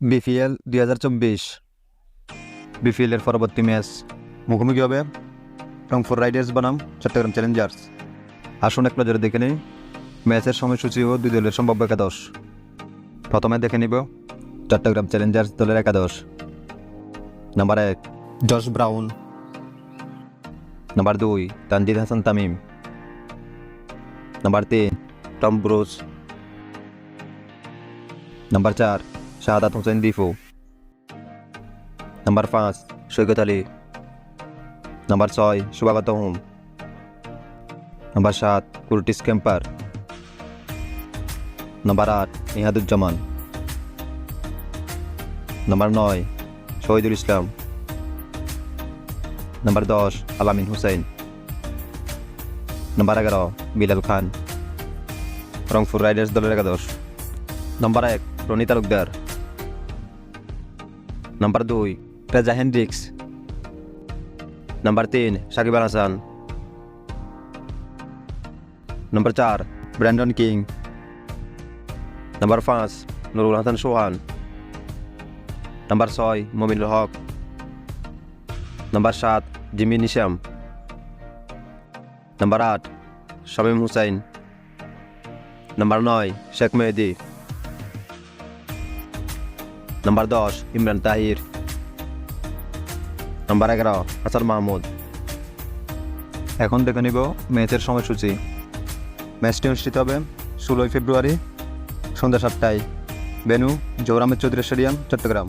BPL দুই হাজার চব্বিশ। বিপিএলের পরবর্তী ম্যাচ মুখোমুখি হবে রংপুর রাইডার্স বনাম, চট্টগ্রাম চ্যালেঞ্জার্স। আসুন এক নজরে দেখে নিই, ম্যাচের সময়সূচি ও দুই দলের সম্ভাব্য একাদশ। প্রথমে দেখে নিব চট্টগ্রাম চ্যালেঞ্জার্স দলের একাদশ। নাম্বার এক জশ ব্রাউন। নাম্বার দুই, তানজিদ হাসান তামিম। নাম্বার তিন, টম ব্রুস। নাম্বার চার শাহাদাত হোসেন দিফু নাম্বার পাঁচ সৈকত আলী নাম্বার ছয় সুভাগত হোম নাম্বার সাত কুরটিস ক্যাম্পার নাম্বার আট ইহাদুজ্জামান নাম্বার নয় শহীদুল ইসলাম নাম্বার দশ আলামিন হুসাইন নাম্বার এগারো বিলাল খান রংপুর রাইডার্স দলের একাদশ নাম্বার এক রনি তালুকদার নাম্বার দুই রেজা হেন্ড্রিক্স নাম্বার তিন সাকিব আল হাসান নাম্বার চার ব্র্যান্ডন কিং নাম্বার পাঁচ নুরুল হাসান সোহান নাম্বার ছয় মমিনুল হক নাম্বার সাত জিমি নিশাম নাম্বার আট শামীম হুসাইন নাম্বার নয় শেখ মেহেদি নাম্বার দশ ইমরান তাহির নাম্বার এগারো হাসান মাহমুদ এখন দেখে নিব ম্যাচের সময়সূচি। ম্যাচটি অনুষ্ঠিত হবে ষোলোই ফেব্রুয়ারি, সন্ধ্যা সাতটায়। বেনু জৌরামের চৌধুরী স্টেডিয়াম, চট্টগ্রাম।